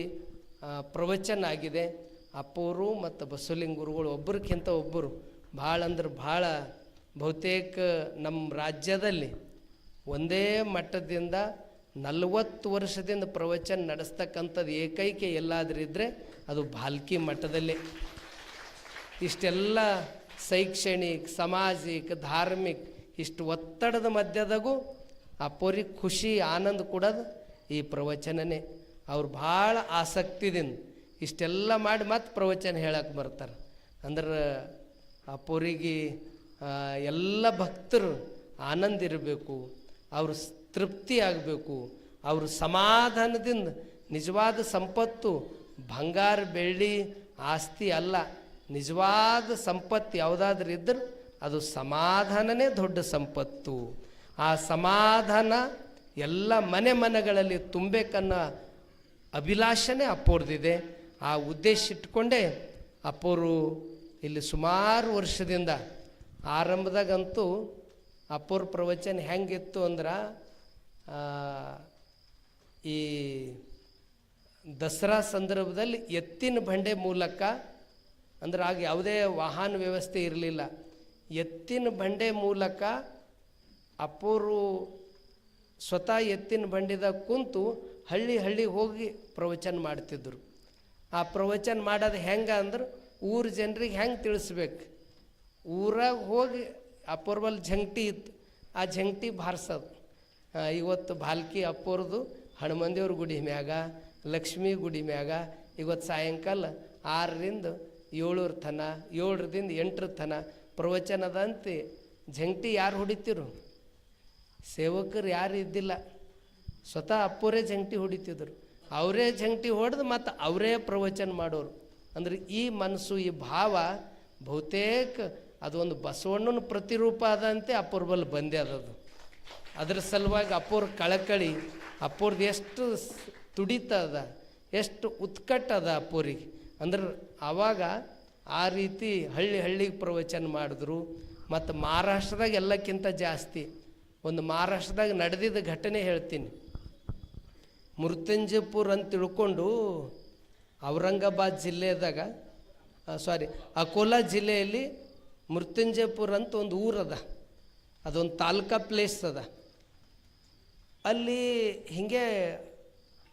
ಪ್ರವಚನ ಆಗಿದೆ. ಅಪ್ಪೋರು ಮತ್ತು ಬಸವಲಿಂಗ ಗುರುಗಳು ಒಬ್ಬರಿಗಿಂತ ಒಬ್ಬರು ಭಾಳ ಅಂದ್ರೆ ಭಾಳ ಬಹುತೇಕ ನಮ್ಮ ರಾಜ್ಯದಲ್ಲಿ ಒಂದೇ ಮಟ್ಟದಿಂದ ನಲವತ್ತು ವರ್ಷದಿಂದ ಪ್ರವಚನ ನಡೆಸ್ತಕ್ಕಂಥದ್ದು ಏಕೈಕ ಎಲ್ಲಾದ್ರಿದ್ರೆ ಅದು ಭಾಲ್ಕಿ ಮಠದಲ್ಲಿ. ಇಷ್ಟೆಲ್ಲ ಶೈಕ್ಷಣಿಕ, ಸಾಮಾಜಿಕ, ಧಾರ್ಮಿಕ, ಇಷ್ಟು ಒತ್ತಡದ ಮಧ್ಯದಾಗೂ ಅಪ್ಪೋರಿಗೆ ಖುಷಿ, ಆನಂದ ಕೊಡೋದು ಈ ಪ್ರವಚನನೇ. ಅವ್ರು ಭಾಳ ಆಸಕ್ತಿದಿಂದ ಇಷ್ಟೆಲ್ಲ ಮಾಡಿ ಮತ್ತೆ ಪ್ರವಚನ ಹೇಳಕ್ಕೆ ಬರ್ತಾರೆ. ಅಂದ್ರೆ ಅಪ್ಪೋರಿಗೆ ಎಲ್ಲ ಭಕ್ತರು ಆನಂದ ಇರಬೇಕು. ಅವರು ತೃಪ್ತಿ ಆಗಬೇಕು. ಅವರು ಸಮಾಧಾನದಿಂದ ನಿಜವಾದ ಸಂಪತ್ತು, ಬಂಗಾರ, ಬೆಳ್ಳಿ, ಆಸ್ತಿ ಅಲ್ಲ. ನಿಜವಾದ ಸಂಪತ್ತು ಯಾವುದಾದ್ರೂ ಇದ್ದರೆ ಅದು ಸಮಾಧಾನನೇ ದೊಡ್ಡ ಸಂಪತ್ತು. ಆ ಸಮಾಧಾನ ಎಲ್ಲ ಮನೆ ಮನೆಗಳಲ್ಲಿ ತುಂಬಬೇಕನ್ನೋ ಅಭಿಲಾಷನೇ ಅಪ್ಪೋರ್ದಿದೆ ಆ ಉದ್ದೇಶ ಇಟ್ಕೊಂಡೇ ಅಪ್ಪೋರು ಇಲ್ಲಿ ಸುಮಾರು ವರ್ಷದಿಂದ ಆರಂಭದಾಗಂತೂ ಅಪ್ಪೋರ್ ಪ್ರವಚನ ಹೆಂಗಿತ್ತು ಅಂದ್ರೆ ಈ ದಸರಾ ಸಂದರ್ಭದಲ್ಲಿ ಎತ್ತಿನ ಬಂಡೆ ಮೂಲಕ, ಅಂದ್ರೆ ಆಗ ಯಾವುದೇ ವಾಹನ ವ್ಯವಸ್ಥೆ ಇರಲಿಲ್ಲ. ಎತ್ತಿನ ಬಂಡೆ ಮೂಲಕ ಅಪ್ಪೋರು ಸ್ವತಃ ಎತ್ತಿನ ಬಂಡಿದಾಗ ಕುಂತು ಹಳ್ಳಿ ಹಳ್ಳಿ ಹೋಗಿ ಪ್ರವಚನ ಮಾಡ್ತಿದ್ರು. ಆ ಪ್ರವಚನ ಮಾಡೋದು ಹೆಂಗೆ ಅಂದ್ರೆ ಊರ ಜನರಿಗೆ ಹೆಂಗೆ ತಿಳಿಸ್ಬೇಕು? ಊರಾಗ ಹೋಗಿ ಅಪ್ಪೋರ್ವಲ್ಲಿ ಜಂಗಟಿ ಇತ್ತು. ಆ ಜಂಕ್ಟಿ ಬಾರ್ಸೋದು. ಇವತ್ತು ಭಾಲ್ಕಿ ಅಪ್ಪೋರ್ದು ಹನುಮಂದೇವ್ರ ಗುಡಿ ಮ್ಯಾಗ, ಲಕ್ಷ್ಮೀ ಗುಡಿ ಮ್ಯಾಗ ಇವತ್ತು ಸಾಯಂಕಾಲ ಆರರಿಂದ ಏಳೂರ ತನ, ಏಳರಿಂದ ಎಂಟರ ತನ ಪ್ರವಚನದಂತೆ ಜಂಟಿ ಯಾರು ಹೊಡಿತಿರು ಸೇವಕರು ಯಾರು ಇದ್ದಿಲ್ಲ. ಸ್ವತಃ ಅಪ್ಪೋರೇ ಜಂಟಿ ಹೊಡಿತಿದ್ರು. ಅವರೇ ಜಂಟಿ ಹೊಡೆದು ಮತ್ತು ಅವರೇ ಪ್ರವಚನ ಮಾಡೋರು. ಅಂದ್ರೆ ಈ ಮನಸ್ಸು, ಈ ಭಾವ ಬಹುತೇಕ ಅದೊಂದು ಬಸವಣ್ಣನ ಪ್ರತಿರೂಪ ಅದಂತೆ ಅಪ್ಪೋರ್ ಬಲ್ಲಿ ಬಂದೇ ಅದದು ಅದ್ರ ಸಲುವಾಗಿ ಅಪ್ಪೋರ್ ಕಳಕಳಿ, ಅಪ್ಪೋರ್ದು ಎಷ್ಟು ತುಡಿತ ಅದ, ಎಷ್ಟು ಉತ್ಕಟ್ ಅದ ಅಪ್ಪೋರಿಗೆ. ಅಂದ್ರೆ ಆವಾಗ ಆ ರೀತಿ ಹಳ್ಳಿ ಹಳ್ಳಿಗೆ ಪ್ರವಚನ ಮಾಡಿದ್ರು. ಮತ್ತು ಮಹಾರಾಷ್ಟ್ರದಾಗ ಎಲ್ಲಕ್ಕಿಂತ ಜಾಸ್ತಿ, ಒಂದು ಮಹಾರಾಷ್ಟ್ರದಾಗ ನಡೆದಿದ್ದ ಘಟನೆ ಹೇಳ್ತೀನಿ. ಮೃತ್ಯುಂಜಯಪುರ ಅಂತ ತಿಳ್ಕೊಂಡು ಔರಂಗಾಬಾದ್ ಜಿಲ್ಲೆದಾಗ ಸಾರಿ ಅಕೋಲಾ ಜಿಲ್ಲೆಯಲ್ಲಿ ಮೃತ್ಯುಂಜಯಪುರ ಅಂತ ಒಂದು ಊರದ ಅದೊಂದು ತಾಲೂಕಾ ಪ್ಲೇಸ್ ಅದ. ಅಲ್ಲಿ ಹೀಗೆ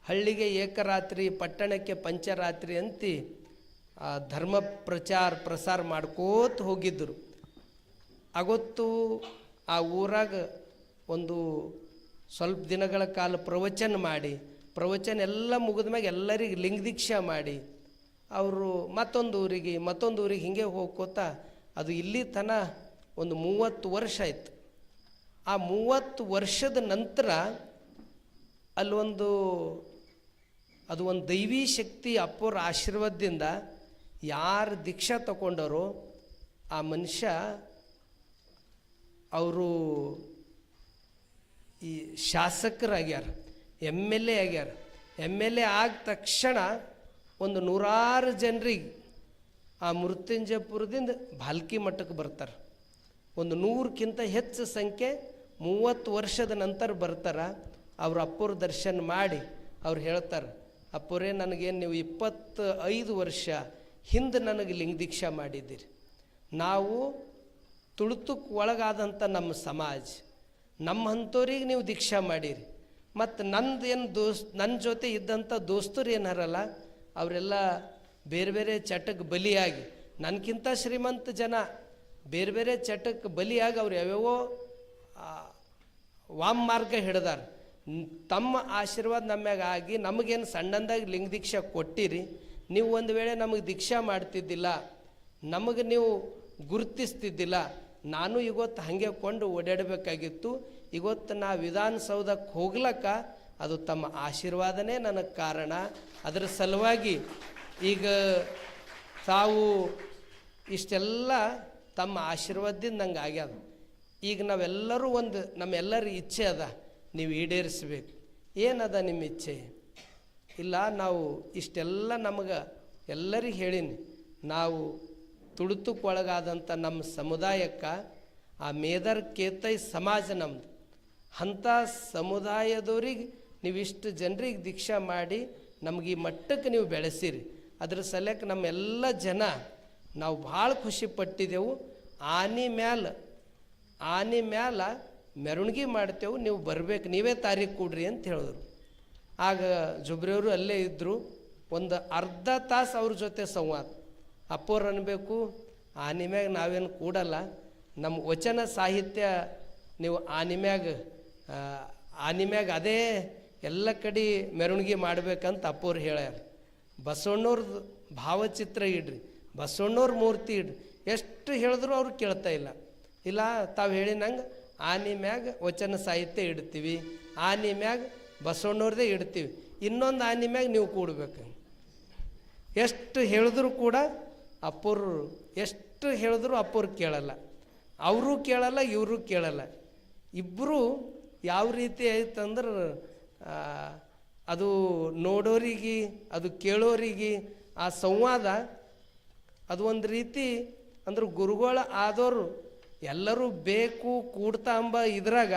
ಹಳ್ಳಿಗೆ ಏಕರಾತ್ರಿ, ಪಟ್ಟಣಕ್ಕೆ ಪಂಚರಾತ್ರಿ ಅಂತ ಧರ್ಮ ಪ್ರಚಾರ, ಪ್ರಸಾರ ಮಾಡ್ಕೋತ ಹೋಗಿದ್ದರು. ಆಗೊತ್ತು ಆ ಊರಾಗ ಒಂದು ಸ್ವಲ್ಪ ದಿನಗಳ ಕಾಲ ಪ್ರವಚನ ಮಾಡಿ, ಪ್ರವಚನ ಎಲ್ಲ ಮುಗಿದ ಮ್ಯಾಗ ಎಲ್ಲರಿಗೆ ಲಿಂಗ ದೀಕ್ಷಾ ಮಾಡಿ, ಅವರು ಮತ್ತೊಂದು ಊರಿಗೆ ಮತ್ತೊಂದು ಊರಿಗೆ ಹಿಂಗೆ ಹೋಗ್ಕೋತ, ಅದು ಇಲ್ಲಿ ತನ ಒಂದು ಮೂವತ್ತು ವರ್ಷ ಆಯ್ತು. ಆ ಮೂವತ್ತು ವರ್ಷದ ನಂತರ ಅಲ್ಲೊಂದು, ಅದು ಒಂದು ದೈವಿ ಶಕ್ತಿ ಅಪ್ಪೋರ ಆಶೀರ್ವಾದದಿಂದ ಯಾರು ದೀಕ್ಷಾ ತಗೊಂಡರೋ ಆ ಮನುಷ್ಯ, ಅವರು ಈ ಶಾಸಕರಾಗ್ಯಾರ ಎಂ ಎಲ್ ಎ ಆಗ್ಯಾರ. ಎಂ ಎಲ್ ಎ ಆದ ತಕ್ಷಣ ಒಂದು ನೂರಾರು ಜನರಿಗೆ ಆ ಮೃತ್ಯುಂಜಯಪುರದಿಂದ ಭಾಲ್ಕಿ ಮಠಕ್ಕೆ ಬರ್ತಾರೆ. ಒಂದು ನೂರಕ್ಕಿಂತ ಹೆಚ್ಚು ಸಂಖ್ಯೆ ಮೂವತ್ತು ವರ್ಷದ ನಂತರ ಬರ್ತಾರೆ, ಅವ್ರ ಅಪ್ಪರ ದರ್ಶನ ಮಾಡಿ ಅವ್ರು ಹೇಳ್ತಾರೆ, ಅಪ್ಪರೇ, ನನಗೇನು ನೀವು ಇಪ್ಪತ್ತು ಐದು ವರ್ಷ ಹಿಂದೆ ನನಗೆ ಲಿಂಗ ದೀಕ್ಷಾ ಮಾಡಿದ್ದೀರಿ. ನಾವು ತುಳಿತಕ್ಕೆ ಒಳಗಾದಂಥ ನಮ್ಮ ಸಮಾಜ ನಮ್ಮ ಅಂಥವ್ರಿಗೆ ನೀವು ದೀಕ್ಷಾ ಮಾಡಿರಿ. ಮತ್ತು ನಂದು ಏನು ದೋಸ್ ನನ್ನ ಜೊತೆ ಇದ್ದಂಥ ದೋಸ್ತರು ಏನಾರಲ್ಲ, ಅವರೆಲ್ಲ ಬೇರೆ ಬೇರೆ ಚಟಕ್ಕೆ ಬಲಿಯಾಗಿ ನನಗಿಂತ ಶ್ರೀಮಂತ ಜನ ಬೇರೆ ಬೇರೆ ಚಟಕ್ಕೆ ಬಲಿಯಾಗಿ ಅವ್ರು ಯಾವ್ಯಾವೋ ವಾಮ್ ಮಾರ್ಗ ಹಿಡ್ದಾರ. ತಮ್ಮ ಆಶೀರ್ವಾದ ನಮ್ಯಾಗ ಆಗಿ ನಮಗೇನು ಸಣ್ಣಂದಾಗಿ ಲಿಂಗ ದೀಕ್ಷೆ ಕೊಟ್ಟಿರಿ, ನೀವು ಒಂದು ವೇಳೆ ನಮಗೆ ದೀಕ್ಷಾ ಮಾಡ್ತಿದ್ದಿಲ್ಲ, ನಮಗೆ ನೀವು ಗುರುತಿಸ್ತಿದ್ದಿಲ್ಲ, ನಾನು ಇವತ್ತು ಹಾಗೆ ಕೊಂಡು ಓಡಾಡಬೇಕಾಗಿತ್ತು, ಇವತ್ತು ನಾ ವಿಧಾನಸೌಧಕ್ಕೆ ಹೋಗ್ಲಕ್ಕ, ಅದು ತಮ್ಮ ಆಶೀರ್ವಾದನೇ ನನಗೆ ಕಾರಣ. ಅದರ ಸಲುವಾಗಿ ಈಗ ತಾವು ಇಷ್ಟೆಲ್ಲ ತಮ್ಮ ಆಶೀರ್ವಾದದಿಂದ ನಂಗೆ ಆಗ್ಯದ. ಈಗ ನಾವೆಲ್ಲರೂ ಒಂದು ನಮ್ಮೆಲ್ಲರ ಇಚ್ಛೆ ಅದ, ನೀವು ಈಡೇರಿಸ್ಬೇಕು. ಏನದ ನಿಮ್ಮ ಇಚ್ಛೆ? ಇಲ್ಲ, ನಾವು ಇಷ್ಟೆಲ್ಲ ನಮಗೆ ಎಲ್ಲರಿಗೆ ಹೇಳೀನಿ. ನಾವು ತುಳಿತಕ್ಕೊಳಗಾದಂಥ ನಮ್ಮ ಸಮುದಾಯಕ್ಕೆ, ಆ ಮೇದರ್ ಕೇತೈ ಸಮಾಜ ನಮ್ದು. ಅಂಥ ಸಮುದಾಯದವ್ರಿಗೆ ನೀವು ಇಷ್ಟು ಜನರಿಗೆ ದೀಕ್ಷಾ ಮಾಡಿ ನಮಗೆ ಈ ಮಟ್ಟಕ್ಕೆ ನೀವು ಬೆಳೆಸಿರಿ. ಅದ್ರ ಸಲಕ್ಕೆ ನಮ್ಮೆಲ್ಲ ಜನ ನಾವು ಭಾಳ ಖುಷಿ ಪಟ್ಟಿದ್ದೆವು ಆನೆ ಮ್ಯಾಲ ಆನೆ ಮ್ಯಾಲ ಮೆರವಣಿಗೆ ಮಾಡ್ತೇವೆ, ನೀವು ಬರ್ಬೇಕು, ನೀವೇ ತಾರೀಕು ಕೊಡ್ರಿ ಅಂತ ಹೇಳಿದ್ರು. ಆಗ ಜುಬ್ರಿಯವರು ಅಲ್ಲೇ ಇದ್ದರು ಒಂದು ಅರ್ಧ ತಾಸು ಅವ್ರ ಜೊತೆ ಸಂವಾದ. ಅಪ್ಪೋರು ಅನ್ಬೇಕು, ಆನೆ ಮ್ಯಾಗ ನಾವೇನು ಕೂಡಲ್ಲ ನಮ್ಮ ವಚನ ಸಾಹಿತ್ಯ ನೀವು ಆನೆ ಮ್ಯಾಗ ಆನೆ ಮ್ಯಾಗ ಅದೇ ಎಲ್ಲ ಕಡೆ ಮೆರವಣಿಗೆ ಮಾಡ್ಬೇಕಂತ ಅಪ್ಪೋರು ಹೇಳ್ಯಾರ. ಬಸವಣ್ಣವ್ರದ್ದು ಭಾವಚಿತ್ರ ಇಡ್ರಿ ಬಸವಣ್ಣವ್ರ ಮೂರ್ತಿ ಇಡ್ರಿ, ಎಷ್ಟು ಹೇಳಿದ್ರು ಅವ್ರು ಕೇಳ್ತಾ ಇಲ್ಲ. ಇಲ್ಲ, ತಾವು ಹೇಳಿನಂಗೆ ಆನೆ ಮ್ಯಾಗ ವಚನ ಸಾಹಿತ್ಯ ಇಡ್ತೀವಿ, ಆನೆ ಮ್ಯಾಗ ಬಸವಣ್ಣವ್ರದೇ ಇಡ್ತೀವಿ. ಇನ್ನೊಂದು ಆನೆ ಮ್ಯಾಗ ನೀವು ಕೂಡಬೇಕು. ಎಷ್ಟು ಹೇಳಿದ್ರು ಕೂಡ ಅಪ್ಪರು ಎಷ್ಟು ಹೇಳಿದ್ರು ಅಪ್ಪರು ಕೇಳಲ್ಲ. ಅವರು ಕೇಳಲ್ಲ, ಇವರು ಕೇಳಲ್ಲ. ಇಬ್ಬರು ಯಾವ ರೀತಿ ಆಯ್ತಂದ್ರೆ ಅದು ನೋಡೋರಿಗೆ, ಅದು ಕೇಳೋರಿಗೆ, ಆ ಸಂವಾದ ಅದು ಒಂದು ರೀತಿ ಅಂದ್ರೆ ಗುರುಗಳ ಆದವರು ಎಲ್ಲರೂ ಬೇಕು ಕೂಡ್ತಾ ಅಂಬ ಇದ್ರಾಗ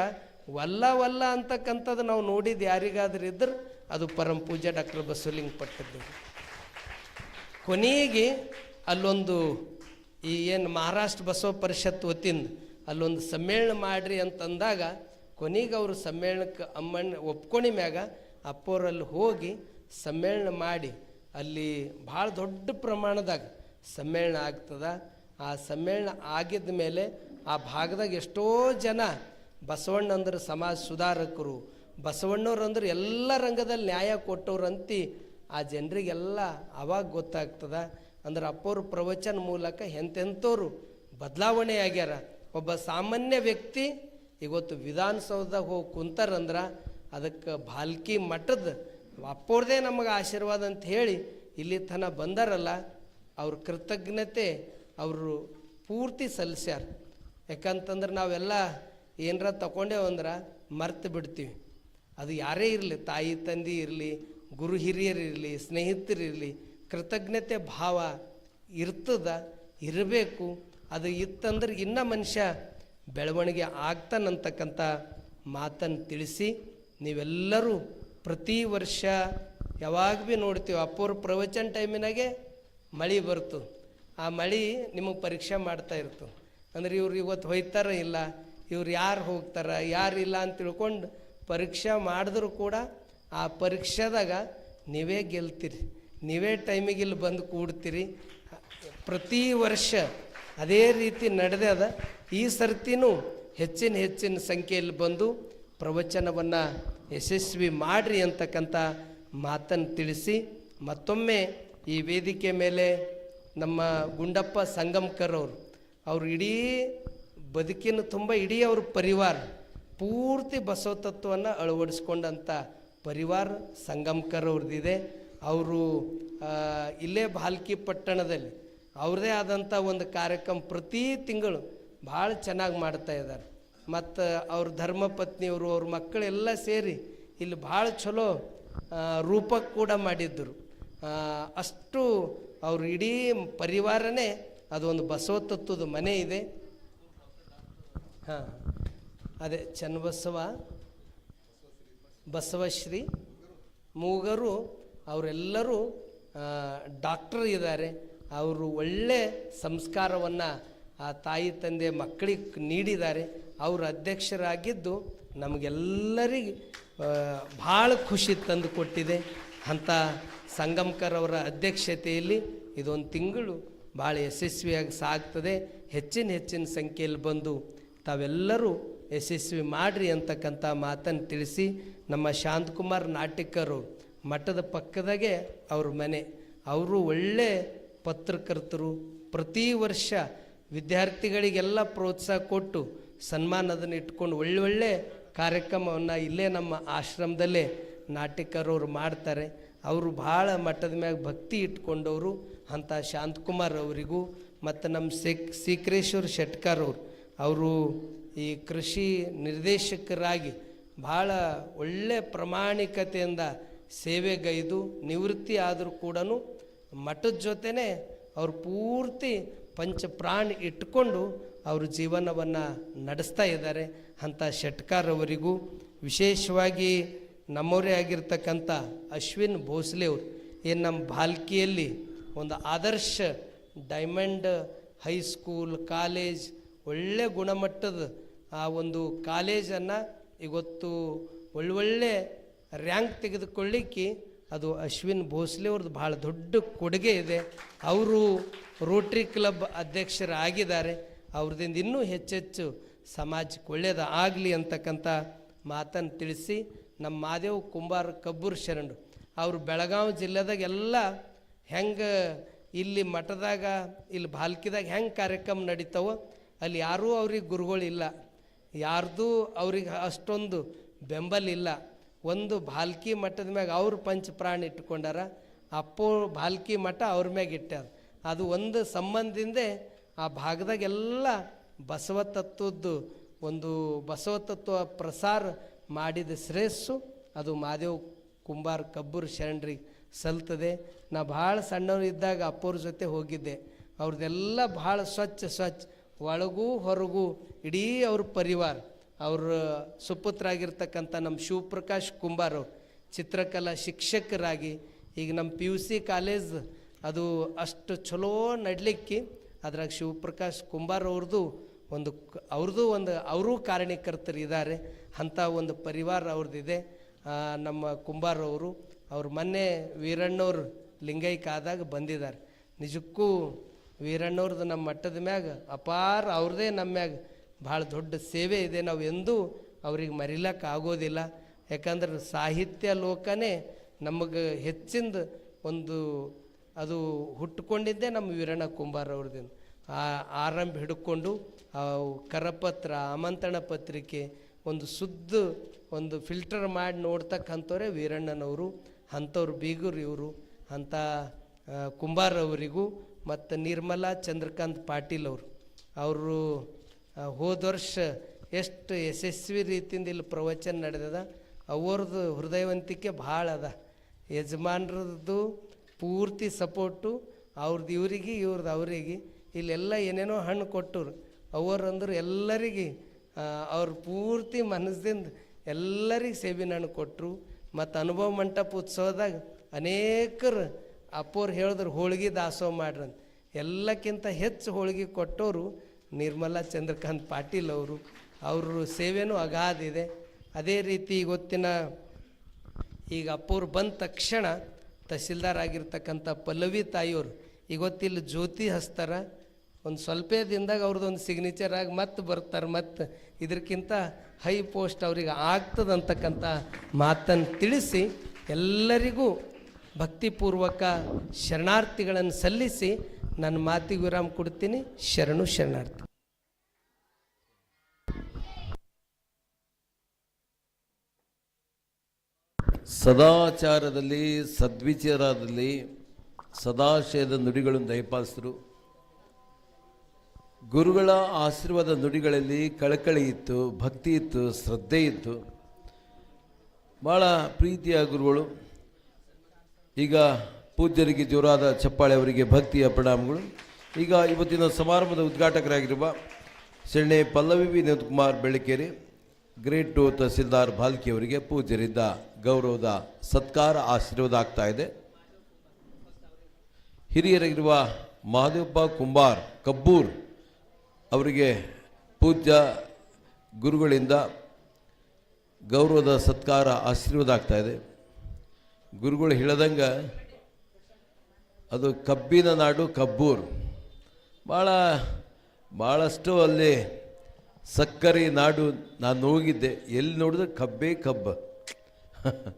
ವಲ್ಲ ವಲ್ಲ ಅಂತಕ್ಕಂಥದ್ದು ನಾವು ನೋಡಿದ್ದು ಯಾರಿಗಾದ್ರೂ ಇದ್ರೆ ಅದು ಪರಂ ಪೂಜ್ಯ ಡಾಕ್ಟರ್ ಬಸವಲಿಂಗ ಪಟ್ಟದ್ದು. ಕೊನೆಗೆ ಅಲ್ಲೊಂದು ಈ ಏನು ಮಹಾರಾಷ್ಟ್ರ ಬಸವ ಪರಿಷತ್ ವತಿಯಿಂದ ಅಲ್ಲೊಂದು ಸಮ್ಮೇಳನ ಮಾಡ್ರಿ ಅಂತಂದಾಗ ಕೊನೆಗೆ ಅವರು ಸಮ್ಮೇಳನಕ್ಕೆ ಅಮ್ಮಣ್ಣ ಒಪ್ಕೊಂಡಿ ಮ್ಯಾಗ ಅಪ್ಪೋರಲ್ಲಿ ಹೋಗಿ ಸಮ್ಮೇಳನ ಮಾಡಿ ಅಲ್ಲಿ ಭಾಳ ದೊಡ್ಡ ಪ್ರಮಾಣದಾಗ ಸಮ್ಮೇಳನ ಆಗ್ತದ. ಆ ಸಮ್ಮೇಳನ ಆಗಿದ ಮೇಲೆ ಆ ಭಾಗದಾಗ ಎಷ್ಟೋ ಜನ ಬಸವಣ್ಣ ಅಂದ್ರೆ ಸಮಾಜ ಸುಧಾರಕರು ಬಸವಣ್ಣವ್ರು ಅಂದ್ರೆ ಎಲ್ಲ ರಂಗದಲ್ಲಿ ನ್ಯಾಯ ಕೊಟ್ಟವ್ರು ಅಂತಿ ಆ ಜನರಿಗೆಲ್ಲ ಅವಾಗ ಗೊತ್ತಾಗ್ತದ. ಅಂದ್ರೆ ಅಪ್ಪವ್ರ ಪ್ರವಚನ ಮೂಲಕ ಎಂತೆಂಥವ್ರು ಬದಲಾವಣೆ ಆಗ್ಯಾರ. ಒಬ್ಬ ಸಾಮಾನ್ಯ ವ್ಯಕ್ತಿ ಇವತ್ತು ವಿಧಾನಸೌಧದಾಗ ಹೋಗಿ ಕುಂತಾರಂದ್ರೆ ಅದಕ್ಕೆ ಭಾಲ್ಕಿ ಮಠದ ಅಪ್ಪವ್ರದೇ ನಮಗೆ ಆಶೀರ್ವಾದ ಅಂತ ಹೇಳಿ ಇಲ್ಲಿ ತನ ಬಂದಾರಲ್ಲ, ಅವ್ರ ಕೃತಜ್ಞತೆ ಅವರು ಪೂರ್ತಿ ಸಲ್ಲಿಸ್ಯಾರ. ಯಾಕಂತಂದ್ರೆ ನಾವೆಲ್ಲ ಏನರ ತಗೊಂಡೇವಂದ್ರೆ ಮರ್ತು ಬಿಡ್ತೀವಿ. ಅದು ಯಾರೇ ಇರಲಿ, ತಾಯಿ, ತಂದೆ ಇರಲಿ, ಗುರು ಹಿರಿಯರಿರಲಿ ಸ್ನೇಹಿತರಿರಲಿ ಕೃತಜ್ಞತೆ ಭಾವ ಇರ್ತದ, ಇರಬೇಕು. ಅದು ಇತ್ತಂದ್ರೆ ಇನ್ನ ಮನುಷ್ಯ ಬೆಳವಣಿಗೆ ಆಗ್ತಾನಂತಕ್ಕಂಥ ಮಾತನ್ನು ತಿಳಿಸಿ ನೀವೆಲ್ಲರೂ ಪ್ರತಿ ವರ್ಷ ಯಾವಾಗ ಭೀ ನೋಡ್ತೀವಿ ಅಪ್ಪವ್ರ ಪ್ರವಚನ ಟೈಮಿನಾಗೆ ಮಳೆ ಬರ್ತು. ಆ ಮಳೆ ನಿಮಗೆ ಪರೀಕ್ಷೆ ಮಾಡ್ತಾ ಇರ್ತು. ಅಂದ್ರೆ ಇವ್ರು ಇವತ್ತು ಹೋಯ್ತಾರ ಇಲ್ಲ, ಇವ್ರು ಯಾರು ಹೋಗ್ತಾರ ಇಲ್ಲ ಅಂತ ತಿಳ್ಕೊಂಡು ಪರೀಕ್ಷೆ ಮಾಡಿದ್ರೂ ಕೂಡ ಆ ಪರೀಕ್ಷೆದಾಗ ನೀವೇ ಗೆಲ್ತೀರಿ. ನೀವೇ ಟೈಮಿಗೆ ಇಲ್ಲಿ ಬಂದು ಕೂಡ್ತೀರಿ. ಪ್ರತಿ ವರ್ಷ ಅದೇ ರೀತಿ ನಡೆದೇ ಅದ. ಈ ಸರ್ತಿನೂ ಹೆಚ್ಚಿನ ಹೆಚ್ಚಿನ ಸಂಖ್ಯೆಯಲ್ಲಿ ಬಂದು ಪ್ರವಚನವನ್ನು ಯಶಸ್ವಿ ಮಾಡಿರಿ ಅಂತಕ್ಕಂಥ ಮಾತನ್ನು ತಿಳಿಸಿ ಮತ್ತೊಮ್ಮೆ ಈ ವೇದಿಕೆ ಮೇಲೆ ನಮ್ಮ ಗುಂಡಪ್ಪ ಸಂಗಮ್ಕರ್ ಅವರು ಅವರು ಇಡೀ ಬದುಕಿನ ತುಂಬ ಇಡೀ ಅವ್ರ ಪರಿವಾರ ಪೂರ್ತಿ ಬಸವ ತತ್ವವನ್ನು ಅಳವಡಿಸ್ಕೊಂಡಂಥ ಪರಿವಾರ ಸಂಗಮ್ಕರ್ ಅವ್ರದ್ದಿದೆ ಅವರು ಇಲ್ಲೇ ಭಾಲ್ಕಿ ಪಟ್ಟಣದಲ್ಲಿ ಅವ್ರದ್ದೇ ಆದಂಥ ಒಂದು ಕಾರ್ಯಕ್ರಮ ಪ್ರತಿ ತಿಂಗಳು ಭಾಳ ಚೆನ್ನಾಗಿ ಮಾಡ್ತಾ ಇದ್ದಾರೆ ಮತ್ತು ಅವ್ರ ಧರ್ಮಪತ್ನಿಯವರು ಅವ್ರ ಮಕ್ಕಳೆಲ್ಲ ಸೇರಿ ಇಲ್ಲಿ ಭಾಳ ಚಲೋ ರೂಪಕ್ಕೆ ಕೂಡ ಮಾಡಿದ್ದರು ಅಷ್ಟು ಅವ್ರ ಇಡೀ ಪರಿವಾರನೇ ಅದೊಂದು ಬಸವ ತತ್ವದ ಮನೆ ಇದೆ. ಹಾಂ, ಅದೇ ಚನ್ನಬಸವ, ಬಸವಶ್ರೀ, ಮೂಗರು, ಅವರೆಲ್ಲರೂ ಡಾಕ್ಟರ್ ಇದ್ದಾರೆ. ಅವರು ಒಳ್ಳೆ ಸಂಸ್ಕಾರವನ್ನು ಆ ತಾಯಿ, ತಂದೆ, ಮಕ್ಕಳಿಗೆ ನೀಡಿದ್ದಾರೆ. ಅವರು ಅಧ್ಯಕ್ಷರಾಗಿದ್ದು ನಮಗೆಲ್ಲರಿಗೆ ಭಾಳ ಖುಷಿ ತಂದುಕೊಟ್ಟಿದೆ. ಕೊಟ್ಟಿದೆ ಅಂಥ ಸಂಗಮ್ಕರ್ ಅವರ ಅಧ್ಯಕ್ಷತೆಯಲ್ಲಿ ಇದೊಂದು ತಿಂಗಳು ಭಾಳ ಯಶಸ್ವಿಯಾಗಿ ಸಾಗ್ತದೆ. ಹೆಚ್ಚಿನ ಹೆಚ್ಚಿನ ಸಂಖ್ಯೆಯಲ್ಲಿ ಬಂದು ತಾವೆಲ್ಲರೂ ಯಶಸ್ವಿ ಮಾಡಿರಿ ಅಂತಕ್ಕಂಥ ಮಾತನ್ನು ತಿಳಿಸಿ ನಮ್ಮ ಶಾಂತಕುಮಾರ್ ನಾಟಕರು ಮಠದ ಪಕ್ಕದಾಗೆ ಅವ್ರ ಮನೆ. ಅವರು ಒಳ್ಳೆ ಪತ್ರಕರ್ತರು. ಪ್ರತಿ ವರ್ಷ ವಿದ್ಯಾರ್ಥಿಗಳಿಗೆಲ್ಲ ಪ್ರೋತ್ಸಾಹ ಕೊಟ್ಟು ಸನ್ಮಾನದನ್ನು ಇಟ್ಕೊಂಡು ಒಳ್ಳೊಳ್ಳೆ ಕಾರ್ಯಕ್ರಮವನ್ನು ಇಲ್ಲೇ ನಮ್ಮ ಆಶ್ರಮದಲ್ಲೇ ನಾಟಿಕರವ್ರು ಮಾಡ್ತಾರೆ. ಅವರು ಭಾಳ ಮಟ್ಟದ ಮ್ಯಾಗ ಭಕ್ತಿ ಇಟ್ಕೊಂಡವರು. ಅಂಥ ಶಾಂತಕುಮಾರ್ ಅವರಿಗೂ ಮತ್ತು ನಮ್ಮ ಸಿಕ್ ಸೀಕ್ರೇಶ್ವರ್ ಶೆಟ್ಕರ್ ಅವರು ಅವರು ಈ ಕೃಷಿ ನಿರ್ದೇಶಕರಾಗಿ ಭಾಳ ಒಳ್ಳೆ ಪ್ರಾಮಾಣಿಕತೆಯಿಂದ ಸೇವೆಗೈದು ನಿವೃತ್ತಿ ಆದರೂ ಕೂಡ ಮಠದ ಜೊತೆನೇ ಅವರು ಪೂರ್ತಿ ಪಂಚ ಪ್ರಾಣಿ ಇಟ್ಕೊಂಡು ಅವರು ಜೀವನವನ್ನು ನಡೆಸ್ತಾ ಇದ್ದಾರೆ ಅಂಥ ಶೆಟ್ಕರ್ ಅವರಿಗೂ, ವಿಶೇಷವಾಗಿ ನಮ್ಮವರೇ ಆಗಿರ್ತಕ್ಕಂಥ ಅಶ್ವಿನ್ ಭೋಸ್ಲೆ ಅವರು, ಏನು ನಮ್ಮ ಭಾಲ್ಕಿಯಲ್ಲಿ ಒಂದು ಆದರ್ಶ ಡೈಮಂಡ್ ಹೈಸ್ಕೂಲ್ ಕಾಲೇಜ್, ಒಳ್ಳೆ ಗುಣಮಟ್ಟದ ಆ ಒಂದು ಕಾಲೇಜನ್ನು ಇವತ್ತು ಒಳ್ಳೊಳ್ಳೆ ರ್ಯಾಂಕ್ ತೆಗೆದುಕೊಳ್ಳಿಕ್ಕೆ ಅದು ಅಶ್ವಿನ್ ಭೋಸ್ಲೆ ಅವ್ರದ್ದು ಭಾಳ ದೊಡ್ಡ ಕೊಡುಗೆ ಇದೆ. ಅವರು ರೋಟ್ರಿ ಕ್ಲಬ್ ಅಧ್ಯಕ್ಷರಾಗಿದ್ದಾರೆ. ಅವ್ರದಿಂದ ಇನ್ನೂ ಹೆಚ್ಚೆಚ್ಚು ಸಮಾಜಕ್ಕೆ ಒಳ್ಳೆಯದು ಆಗಲಿ ಅಂತಕ್ಕಂಥ ಮಾತನ್ನು ತಿಳಿಸಿ ನಮ್ಮ ಮಾದೇವ್ ಕುಂಬಾರ ಕಬ್ಬೂರ್ ಶರಣರು. ಅವರು ಬೆಳಗಾವಿ ಜಿಲ್ಲೆದಾಗ ಎಲ್ಲ ಹೆಂಗೆ ಇಲ್ಲಿ ಮಠದಾಗ, ಇಲ್ಲಿ ಭಾಲ್ಕಿದಾಗ ಹೆಂಗೆ ಕಾರ್ಯಕ್ರಮ ನಡೀತಾವೋ, ಅಲ್ಲಿ ಯಾರೂ ಅವ್ರಿಗೆ ಗುರುಗಳಿಲ್ಲ. ಯಾರ್ದು ಅವ್ರಿಗೆ ಅಷ್ಟೊಂದು ಬೆಂಬಲ ಇಲ್ಲ ಒಂದು ಭಾಲ್ಕಿ ಮಠದ ಮ್ಯಾಗ ಅವ್ರು ಪಂಚ ಪ್ರಾಣ ಇಟ್ಕೊಂಡಾರ ಅಪ್ಪೋ ಭಾಲ್ಕಿ ಮಠ ಅವ್ರ ಮ್ಯಾಗ ಇಟ್ಟಾರ ಅದು ಒಂದು ಸಂಬಂಧದಿಂದೇ ಆ ಭಾಗದಾಗೆಲ್ಲ ಬಸವ ತತ್ವದ್ದು ಒಂದು ಬಸವ ತತ್ವ ಪ್ರಸಾರ ಮಾಡಿದ ಶ್ರೇಯಸ್ಸು ಅದು ಮಾದೇವ್ ಕುಂಬಾರ್ ಕಬ್ಬೂರ್ ಶರಣರಿಗೆ ಸಲ್ತದೆ. ನಾ ಭಾಳ ಸಣ್ಣವ್ರು ಇದ್ದಾಗ ಅಪ್ಪವ್ರ ಜೊತೆ ಹೋಗಿದ್ದೆ. ಅವ್ರದ್ದೆಲ್ಲ ಭಾಳ ಸ್ವಚ್ಛ ಸ್ವಚ್ಛ. ಒಳಗೂ ಹೊರಗೂ ಇಡೀ ಅವ್ರ ಪರಿವಾರ. ಅವ್ರ ಸುಪುತ್ರಾಗಿರ್ತಕ್ಕಂಥ ನಮ್ಮ ಶಿವಪ್ರಕಾಶ್ ಕುಂಬಾರ್, ಚಿತ್ರಕಲಾ ಶಿಕ್ಷಕರಾಗಿ, ಈಗ ನಮ್ಮ ಪಿ ಯು ಸಿ ಕಾಲೇಜ್ ಅದು ಅಷ್ಟು ಚಲೋ ನಡಲಿಕ್ಕೆ ಅದ್ರಾಗ ಶಿವಪ್ರಕಾಶ್ ಕುಂಬಾರ್ ಅವ್ರದ್ದು ಒಂದು ಅವ್ರದ್ದು ಒಂದು, ಅವರೂ ಕಾರಣೀಕರ್ತರು ಇದ್ದಾರೆ ಅಂಥ ಒಂದು ಪರಿವಾರ ಅವ್ರದ್ದಿದೆ ನಮ್ಮ ಕುಂಬಾರ್ ಅವರು ಮೊನ್ನೆ ವೀರಣ್ಣವ್ರು ಲಿಂಗೈಕ್ ಆದಾಗ ಬಂದಿದ್ದಾರೆ ನಿಜಕ್ಕೂ ವೀರಣ್ಣವ್ರದ್ದು ನಮ್ಮ ಮಟ್ಟದ ಮ್ಯಾಗ ಅಪಾರ ಅವ್ರದ್ದೇ ನಮ್ಮ ಮ್ಯಾಗ ಭಾಳ ದೊಡ್ಡ ಸೇವೆ ಇದೆ ನಾವು ಎಂದೂ ಅವ್ರಿಗೆ ಮರಿಲಕ್ಕೆ ಆಗೋದಿಲ್ಲ. ಯಾಕಂದ್ರೆ ಸಾಹಿತ್ಯ ಲೋಕನೇ ನಮಗೆ ಹೆಚ್ಚಿಂದ ಒಂದು ಅದು ಹುಟ್ಟುಕೊಂಡಿದ್ದೇ ನಮ್ಮ ವೀರಣ್ಣ ಕುಂಬಾರ ಅವ್ರದಿಂದ ಆ ಆರಂಭ ಹಿಡ್ಕೊಂಡು ಕರಪತ್ರ, ಆಮಂತ್ರಣ ಪತ್ರಿಕೆ, ಒಂದು ಸುದ್ದು, ಒಂದು ಫಿಲ್ಟರ್ ಮಾಡಿ ನೋಡ್ತಕ್ಕಂಥವ್ರೆ ವೀರಣ್ಣನವರು. ಅಂಥವ್ರು ಬೀಗರು ಇವರು, ಅಂಥ ಕುಂಬಾರ್ ಅವರಿಗೂ ಮತ್ತು ನಿರ್ಮಲಾ ಚಂದ್ರಕಾಂತ್ ಪಾಟೀಲ್ ಅವರು. ಅವರು ಹೋದ ವರ್ಷ ಎಷ್ಟು ಯಶಸ್ವಿ ರೀತಿಯಿಂದ ಇಲ್ಲಿ ಪ್ರವಚನ ನಡೆದದ. ಅವ್ರದ್ದು ಹೃದಯವಂತಿಕೆ ಭಾಳ ಅದ. ಯಜಮಾನ್ರದ್ದು ಪೂರ್ತಿ ಸಪೋರ್ಟು ಅವ್ರದ್ದು ಇವರಿಗೆ ಇವ್ರದ್ದು ಅವರಿಗೆ. ಇಲ್ಲೆಲ್ಲ ಏನೇನೋ ಹಣ್ಣು ಕೊಟ್ಟರು ಅವರು ಅಂದ್ರೆ ಎಲ್ಲರಿಗೆ ಅವ್ರ ಪೂರ್ತಿ ಮನಸ್ಸಿಂದ ಎಲ್ಲರಿಗೆ ಸೇಬಿನ ಹಣ್ಣು ಕೊಟ್ಟರು. ಮತ್ತು ಅನುಭವ ಮಂಟಪ ಉತ್ಸವದಾಗ ಅನೇಕರು ಅಪ್ಪೋರು ಹೇಳಿದ್ರು, ಹೋಳಿಗೆ ದಾಸೋಹ ಮಾಡ್ರಂತ ಎಲ್ಲಕ್ಕಿಂತ ಹೆಚ್ಚು ಹೋಳಿಗೆ ಕೊಟ್ಟವರು ನಿರ್ಮಲಾ ಚಂದ್ರಕಾಂತ್ ಪಾಟೀಲ್ ಅವರು. ಅವ್ರ ಸೇವೆನೂ ಅಗಾಧ ಇದೆ. ಅದೇ ರೀತಿ ಇವತ್ತಿನ ಈಗ ಅಪ್ಪೋರು ಬಂದ ತಕ್ಷಣ ತಹಸೀಲ್ದಾರ್ ಆಗಿರ್ತಕ್ಕಂಥ ಪಲ್ಲವಿ ತಾಯಿಯವರು, ಇವತ್ತಿಲ್ಲಿ ಜ್ಯೋತಿ ಹಚ್ತಾರ ಒಂದು ಸ್ವಲ್ಪ ದಿನದಾಗ ಅವ್ರದ್ದು ಒಂದು ಸಿಗ್ನೇಚರ್ ಆಗಿ ಮತ್ತೆ ಬರ್ತಾರೆ, ಮತ್ತು ಇದಕ್ಕಿಂತ ಹೈ ಪೋಸ್ಟ್ ಅವ್ರಿಗೆ ಆಗ್ತದಂತಕ್ಕಂಥ ಮಾತನ್ನು ತಿಳಿಸಿ ಎಲ್ಲರಿಗೂ ಭಕ್ತಿಪೂರ್ವಕ ಶರಣಾರ್ಥಿಗಳನ್ನು ಸಲ್ಲಿಸಿ ನನ್ನ ಮಾತಿಗೆ ವಿರಾಮ ಕೊಡ್ತೀನಿ. ಶರಣು ಶರಣಾರ್ಥಿ. ಸದಾಚಾರದಲ್ಲಿ, ಸದ್ವಿಚಾರದಲ್ಲಿ ಸದಾಶಯದ ನುಡಿಗಳನ್ನು ದಯಪಾಲಿಸಿದರು. ಗುರುಗಳ ಆಶೀರ್ವಾದ ನುಡಿಗಳಲ್ಲಿ ಕಳಕಳಿ ಇತ್ತು, ಭಕ್ತಿ ಇತ್ತು, ಶ್ರದ್ಧೆ ಇತ್ತು. ಭಾಳ ಪ್ರೀತಿಯ ಗುರುಗಳು. ಈಗ ಪೂಜ್ಯರಿಗೆ ಜೋರಾದ ಚಪ್ಪಾಳೆ ಅವರಿಗೆ ಭಕ್ತಿಯ ಪ್ರಣಾಮಗಳು. ಈಗ ಇವತ್ತಿನ ಸಮಾರಂಭದ ಉದ್ಘಾಟಕರಾಗಿರುವ ಶೆಣ್ಣೆ ಪಲ್ಲವಿ ವಿನೋದ್ ಕುಮಾರ್ ಬೆಳಕೇರಿ ಗ್ರೇಟ್ ಟು ತಹಸೀಲ್ದಾರ್ ಭಾಲ್ಕಿ ಅವರಿಗೆ ಪೂಜ್ಯರಿಂದ ಗೌರವದ ಸತ್ಕಾರ, ಆಶೀರ್ವಾದ ಆಗ್ತಾ ಇದೆ. ಹಿರಿಯರಾಗಿರುವ ಮಹದೇವಪ್ಪ ಕುಂಬಾರ್ ಕಬ್ಬೂರ್ ಅವರಿಗೆ ಪೂಜ್ಯ ಗುರುಗಳಿಂದ ಗೌರವದ ಸತ್ಕಾರ, ಆಶೀರ್ವಾದ ಇದೆ. ಗುರುಗಳು ಹೇಳ್ದಂಗೆ ಅದು ಕಬ್ಬಿನ ನಾಡು ಕಬ್ಬೂರು. ಭಾಳ ಭಾಳಷ್ಟು ಅಲ್ಲಿ ಸಕ್ಕರೆ ನಾಡು ನಾನು ಹೋಗಿದ್ದೆ. ಎಲ್ಲಿ ನೋಡಿದ್ರೆ ಕಬ್ಬೇ ಕಬ್ಬ.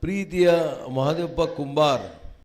ಪ್ರೀತಿಯ ಮಹಾದೇವಪ್ಪ ಕುಂಬಾರ್